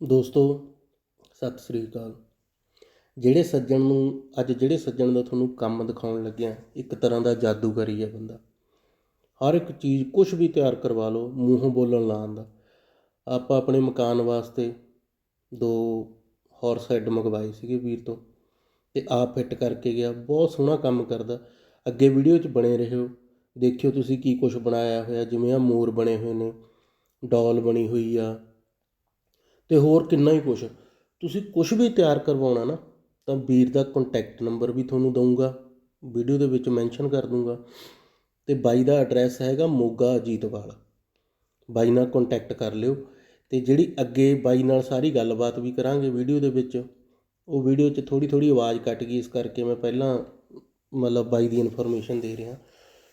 ਦੋਸਤੋ, ਸਤਿ ਸ੍ਰੀ ਅਕਾਲ। ਜਿਹੜੇ ਸੱਜਣ ਨੂੰ, ਅੱਜ ਜਿਹੜੇ ਸੱਜਣ ਦਾ ਤੁਹਾਨੂੰ ਕੰਮ ਦਿਖਾਉਣ ਲੱਗਿਆ, ਇੱਕ ਤਰ੍ਹਾਂ ਦਾ ਜਾਦੂਗਰ ਹੀ ਹੈ ਬੰਦਾ। ਹਰ ਇੱਕ ਚੀਜ਼ ਕੁਝ ਵੀ ਤਿਆਰ ਕਰਵਾ ਲਓ, ਮੂੰਹੋਂ ਬੋਲਣ ਲਾਉਣ ਦਾ ਆਪਾਂ ਆਪਣੇ ਮਕਾਨ ਵਾਸਤੇ ਦੋ ਹਾਰਸ ਹੈਡ ਮੰਗਵਾਏ ਸੀਗੇ ਵੀਰ ਤੋਂ, ਤੇ ਆਪ ਫਿੱਟ ਕਰਕੇ ਗਿਆ, ਬਹੁਤ ਸੋਹਣਾ ਕੰਮ ਕਰਦਾ। ਅੱਗੇ ਵੀਡੀਓ 'ਚ ਬਣੇ ਰਹੋ, ਦੇਖਿਓ ਤੁਸੀਂ ਕੀ ਕੁਝ ਬਣਾਇਆ ਹੋਇਆ, ਜਿਵੇਂ ਆ ਮੋਰ ਬਣੇ ਹੋਏ ਨੇ, ਡਾਲ ਬਣੀ ਹੋਈ ਆ ਅਤੇ ਹੋਰ ਕਿੰਨਾ ਹੀ ਕੁਛ। ਤੁਸੀਂ ਕੁਛ ਵੀ ਤਿਆਰ ਕਰਵਾਉਣਾ ਨਾ, ਤਾਂ ਵੀਰ ਦਾ ਕੰਟੈਕਟ ਨੰਬਰ ਵੀ ਤੁਹਾਨੂੰ ਦਊਂਗਾ ਵੀਡੀਓ ਦੇ ਵਿੱਚ ਮੈਂਸ਼ਨ ਕਰ ਦੂੰਗਾ ਅਤੇ ਬਾਈ ਦਾ ਐਡਰੈਸ ਹੈਗਾ ਮੋਗਾ ਅਜੀਤਵਾਲ। ਬਾਈ ਨਾਲ ਕੰਟੈਕਟ ਕਰ ਲਿਓ। ਅਤੇ ਜਿਹੜੀ ਅੱਗੇ ਬਾਈ ਨਾਲ ਸਾਰੀ ਗੱਲਬਾਤ ਵੀ ਕਰਾਂਗੇ ਵੀਡੀਓ ਦੇ ਵਿੱਚ, ਉਹ ਵੀਡੀਓ 'ਚ ਥੋੜ੍ਹੀ ਥੋੜ੍ਹੀ ਆਵਾਜ਼ ਕੱਟ ਗਈ, ਇਸ ਕਰਕੇ ਮੈਂ ਪਹਿਲਾਂ ਮਤਲਬ ਬਾਈ ਦੀ ਇਨਫੋਰਮੇਸ਼ਨ ਦੇ ਰਿਹਾ।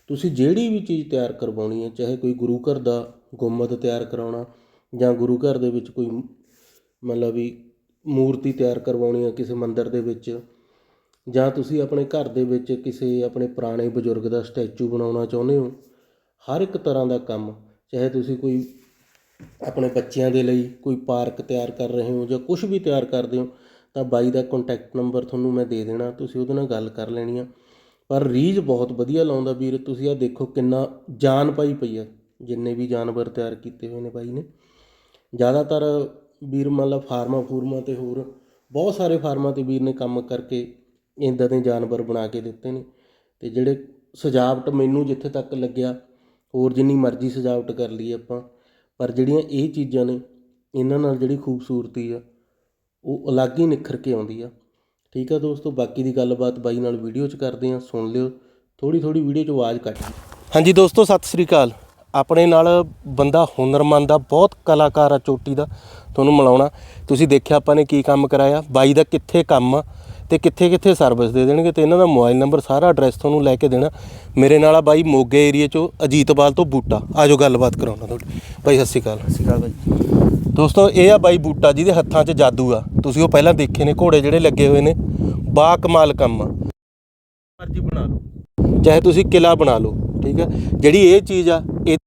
ਤੁਸੀਂ ਜਿਹੜੀ ਵੀ ਚੀਜ਼ ਤਿਆਰ ਕਰਵਾਉਣੀ ਹੈ, ਚਾਹੇ ਕੋਈ ਗੁਰੂ ਘਰ ਦਾ ਗੁੰਮਦ ਤਿਆਰ ਕਰਾਉਣਾ ਜਾਂ ਗੁਰੂ ਘਰ ਦੇ ਵਿੱਚ ਕੋਈ ਮਤਲਬ ਵੀ ਮੂਰਤੀ ਤਿਆਰ ਕਰਵਾਉਣੀ ਆ ਕਿਸੇ ਮੰਦਰ ਦੇ ਵਿੱਚ, ਜਾਂ ਤੁਸੀਂ ਆਪਣੇ ਘਰ ਦੇ ਵਿੱਚ ਕਿਸੇ ਆਪਣੇ ਪੁਰਾਣੇ ਬਜ਼ੁਰਗ ਦਾ ਸਟੈਚੂ ਬਣਾਉਣਾ ਚਾਹੁੰਦੇ ਹੋ, ਹਰ ਇੱਕ ਤਰ੍ਹਾਂ ਦਾ ਕੰਮ, ਚਾਹੇ ਤੁਸੀਂ ਕੋਈ ਆਪਣੇ ਬੱਚਿਆਂ ਦੇ ਲਈ ਕੋਈ ਪਾਰਕ ਤਿਆਰ ਕਰ ਰਹੇ ਹੋ ਜਾਂ ਕੁਝ ਵੀ ਤਿਆਰ ਕਰਦੇ ਹੋ, ਤਾਂ ਬਾਈ ਦਾ ਕੰਟੈਕਟ ਨੰਬਰ ਤੁਹਾਨੂੰ ਮੈਂ ਦੇ ਦੇਣਾ, ਤੁਸੀਂ ਉਹਦੇ ਨਾਲ ਗੱਲ ਕਰ ਲੈਣੀ ਆ। ਪਰ ਰੀਝ ਬਹੁਤ ਵਧੀਆ ਲਾਉਂਦਾ ਵੀਰ, ਤੁਸੀਂ ਆ ਦੇਖੋ ਕਿੰਨਾ ਜਾਨ ਪਾਈ ਪਈ ਆ, ਜਿੰਨੇ ਵੀ ਜਾਨਵਰ ਤਿਆਰ ਕੀਤੇ ਹੋਏ ਨੇ ਬਾਈ ਨੇ। ਜ਼ਿਆਦਾਤਰ ਵੀਰ ਮਤਲਬ ਫਾਰਮਾਂ ਫੂਰਮਾਂ ਤੇ ਹੋਰ ਬਹੁਤ ਸਾਰੇ ਫਾਰਮਾਂ ਤੇ ਵੀਰ ਨੇ ਕੰਮ ਕਰਕੇ ਇੰਦਾਂ ਦੇ ਜਾਨਵਰ ਬਣਾ ਕੇ ਦਿੱਤੇ ਨੇ ਤੇ ਜਿਹੜੇ ਸਜਾਵਟ ਮੈਨੂੰ ਜਿੱਥੇ ਤੱਕ ਲੱਗਿਆ, ਹੋਰ ਜਿੰਨੀ ਮਰਜ਼ੀ ਸਜਾਵਟ ਕਰ ਲਈ ਆਪਾਂ, ਪਰ ਜਿਹੜੀਆਂ ਇਹ ਚੀਜ਼ਾਂ ਨੇ, ਇਹਨਾਂ ਨਾਲ ਜਿਹੜੀ ਖੂਬਸੂਰਤੀ ਆ, ਉਹ ਅਲੱਗ ਹੀ ਨਿਖਰ ਕੇ ਆਉਂਦੀ ਆ। ਠੀਕ ਆ ਦੋਸਤੋ, ਬਾਕੀ ਦੀ ਗੱਲਬਾਤ ਬਾਈ ਨਾਲ ਵੀਡੀਓ 'ਚ ਕਰਦੇ ਆ ਸੁਣ ਲਿਓ ਥੋੜੀ ਥੋੜੀ ਵੀਡੀਓ 'ਚ ਆਵਾਜ਼ ਕੱਟ ਹਾਂਜੀ ਦੋਸਤੋ, ਸਤਿ ਸ੍ਰੀ ਅਕਾਲ। ਆਪਣੇ ਨਾਲ ਬੰਦਾ ਹੁਨਰਮੰਦ ਆ ਬਹੁਤ ਕਲਾਕਾਰ ਆ ਚੋਟੀ ਦਾ ਤੁਹਾਨੂੰ ਮਿਲਾਉਣਾ। ਤੁਸੀਂ ਦੇਖਿਆ ਆਪਾਂ ਨੇ ਕੀ ਕੰਮ ਕਰਾਇਆ? ਬਾਈ ਦਾ ਕਿੱਥੇ ਕੰਮ ਆ ਤੇ ਕਿੱਥੇ ਕਿੱਥੇ ਸਰਵਿਸ ਦੇ ਦੇਣਗੇ ਤੇ ਇਹਨਾਂ ਦਾ ਮੋਬਾਈਲ ਨੰਬਰ ਸਾਰਾ ਐਡਰੈਸ ਤੁਹਾਨੂੰ ਲੈ ਕੇ ਦੇਣਾ। ਮੇਰੇ ਨਾਲ ਆ ਬਾਈ ਮੋਗੇ ਏਰੀਆ ਚੋਂ ਅਜੀਤਵਾਲ ਤੋਂ ਬੂਟਾ। ਆਜੋ ਗੱਲਬਾਤ ਕਰਾਉਣਾ ਤੁਹਾਡੀ। ਬਾਈ ਸਤਿ ਸ੍ਰੀ ਅਕਾਲ। ਸਤਿ ਸ਼੍ਰੀ ਅਕਾਲ ਭਾਈ ਦੋਸਤੋ ਇਹ ਆ ਬਾਈ ਬੂਟਾ ਜਿਹਦੇ ਹੱਥਾਂ 'ਚ ਜਾਦੂ ਆ। ਤੁਸੀਂ ਉਹ ਪਹਿਲਾਂ ਦੇਖੇ ਨੇ ਘੋੜੇ ਜਿਹੜੇ ਲੱਗੇ ਹੋਏ ਨੇ। ਬਾ ਕਮਾਲ ਕੰਮ ਆ। ਮਰਜ਼ੀ ਬਣਾ ਲਓ। ਚਾਹੇ ਤੁਸੀਂ ਕਿਲਾ ਬਣਾ ਲਓ ਠੀਕ ਆ? ਜਿਹੜੀ ਇਹ ਚੀਜ਼ ਆ ਇਹ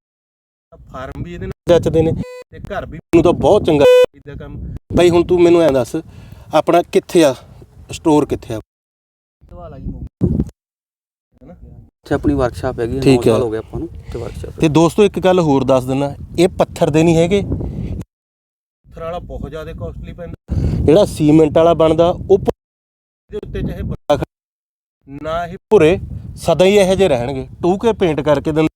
ਫਾਰਮ ਵੀ ਇਹਦੇ ਨਾਲ ਜੱਚਦੇ ਨੇ ਤੇ ਘਰ ਵੀ ਮੈਨੂੰ ਤਾਂ ਬਹੁਤ ਚੰਗਾ ਲੱਗਦਾ ਕੰਮ। ਬਾਈ ਹੁਣ ਤੂੰ ਮੈਨੂੰ ਐਂ ਦੱਸ ਆਪਣਾ ਕਿੱਥੇ ਆ? ਸਟੋਰ ਕਿੱਥੇ ਆ? ਦਵਾਲਾ ਜੀ ਮੋਗਾ ਇੱਥੇ ਆਪਣੀ ਵਰਕਸ਼ਾਪ ਹੈਗੀ ਠੀਕ 9 ਹੈ। ਸਾਲ ਹੋ ਗਏ ਆਪਾਂ ਨੂੰ ਤੇ ਵਰਕਸ਼ਾਪ ਤੇ। ਦੋਸਤੋ ਇੱਕ ਗੱਲ ਹੋਰ ਦੱਸ ਦਿੰਦਾ ਇਹ ਪੱਥਰ ਦੇ ਨਹੀਂ ਹੈਗੇ। ਪੱਥਰ ਵਾਲਾ ਬਹੁਤ ਜ਼ਿਆਦਾ ਕਾਸਟਲੀ ਪੈਂਦਾ। ਜਿਹੜਾ ਸੀਮੈਂਟ ਵਾਲਾ ਬਣਦਾ ਉਹ ਦੇ ਉੱਤੇ ਚਾਹੇ ਬੰਦਾ ਖੜਾ- ਨਾ ਹੀ ਭੁਰੇ ਸਦਾ ਹੀ ਇਹੋ ਜਿਹੇ ਰਹਿਣਗੇ। ਟੂਕੇ ਪੇਂਟ ਕਰਕੇ ਦਿੰਦੇ।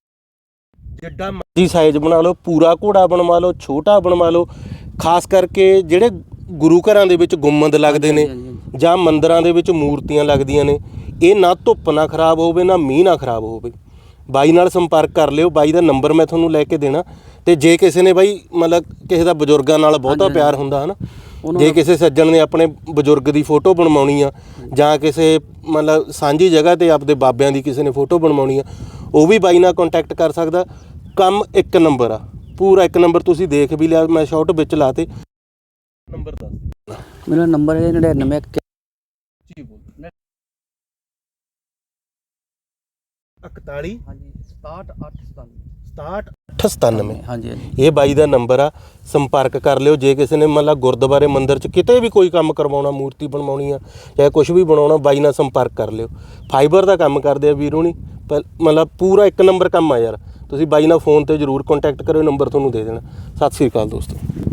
ਜਿੱਡਾ ਮਰਜ਼ੀ ਸਾਈਜ਼ ਬਣਾ ਲਓ ਪੂਰਾ ਘੋੜਾ ਬਣਵਾ ਲਓ ਛੋਟਾ ਬਣਵਾ ਲਓ ਖਾਸ ਕਰਕੇ ਜਿਹੜੇ ਗੁਰੂ ਘਰਾਂ ਦੇ ਵਿੱਚ ਗੁੰਮਦ ਲੱਗਦੇ ਨੇ ਜਾਂ ਮੰਦਰਾਂ ਦੇ ਵਿੱਚ ਮੂਰਤੀਆਂ ਲੱਗਦੀਆਂ ਨੇ ਇਹ ਨਾ ਧੁੱਪ ਨਾ ਖਰਾਬ ਹੋਵੇ ਨਾ ਮੀਂਹ ਨਾ ਖਰਾਬ ਹੋਵੇ। ਬਾਈ ਨਾਲ ਸੰਪਰਕ ਕਰ ਲਿਓ ਬਾਈ ਦਾ ਨੰਬਰ ਮੈਂ ਤੁਹਾਨੂੰ ਲੈ ਕੇ ਦੇਣਾ। ਤੇ ਜੇ ਕਿਸੇ ਨੇ ਬਾਈ ਮਤਲਬ ਕਿਸੇ ਦਾ ਬਜ਼ੁਰਗਾਂ ਨਾਲ ਬਹੁਤਾ ਪਿਆਰ ਹੁੰਦਾ ਹਨਾ ਜੇ ਕਿਸੇ ਸੱਜਣ ਨੇ ਆਪਣੇ ਬਜ਼ੁਰਗ ਦੀ ਫੋਟੋ ਬਣਵਾਉਣੀ ਆ ਜਾਂ ਕਿਸੇ ਮਤਲਬ ਸਾਂਝੀ ਜਗ੍ਹਾ ਤੇ ਆਪਦੇ ਬਾਬਿਆਂ ਦੀ ਕਿਸੇ ਨੇ ਫੋਟੋ ਬਣਵਾਉਣੀ ਆ ਉਹ ਵੀ ਬਾਈ ਨਾਲ ਕੰਟੈਕਟ ਕਰ ਸਕਦਾ। ਕੰਮ ਇੱਕ ਨੰਬਰ ਆ। ਪੂਰਾ ਇੱਕ ਨੰਬਰ ਤੁਸੀਂ ਦੇਖ ਵੀ ਲਿਆ ਮੈਂ ਸ਼ਾਰਟ ਵਿੱਚ ਲਾਤੇ ਨੰਬਰ ਦੱਸ ਮੇਰਾ ਨੰਬਰ ਹੈ 99 ਜੀ ਬੋਲ। 41 ਹਾਂਜੀ 67897 67 ਹਾਂਜੀ ਹਾਂਜੀ ਇਹ ਬਾਈ ਦਾ ਨੰਬਰ ਆ। ਸੰਪਰਕ ਕਰ ਲਿਓ। ਜੇ ਕਿਸੇ ਨੇ ਮਤਲਬ ਗੁਰਦੁਆਰੇ ਮੰਦਿਰ 'ਚ ਕਿਤੇ ਵੀ ਕੋਈ ਕੰਮ ਕਰਵਾਉਣਾ ਮੂਰਤੀ ਬਣਵਾਉਣੀ ਆ ਚਾਹੇ ਕੁਝ ਵੀ ਬਣਾਉਣਾ ਬਾਈ ਨਾਲ ਸੰਪਰਕ ਕਰ ਲਿਓ। ਫਾਈਬਰ ਦਾ ਕੰਮ ਕਰਦੇ ਆ ਵੀਰੋ ਨਹੀਂ ਮਤਲਬ ਪੂਰਾ ਇੱਕ ਨੰਬਰ ਕੰਮ ਆ ਯਾਰ। ਤੁਸੀਂ ਬਾਈ ਨਾਲ ਫੋਨ ਤੇ ਜਰੂਰ ਕੰਟੈਕਟ ਕਰਿਓ, ਨੰਬਰ ਤੁਹਾਨੂੰ ਦੇ ਦੇਣਾ। ਸਤਿ ਸ੍ਰੀ ਅਕਾਲ ਦੋਸਤੋ।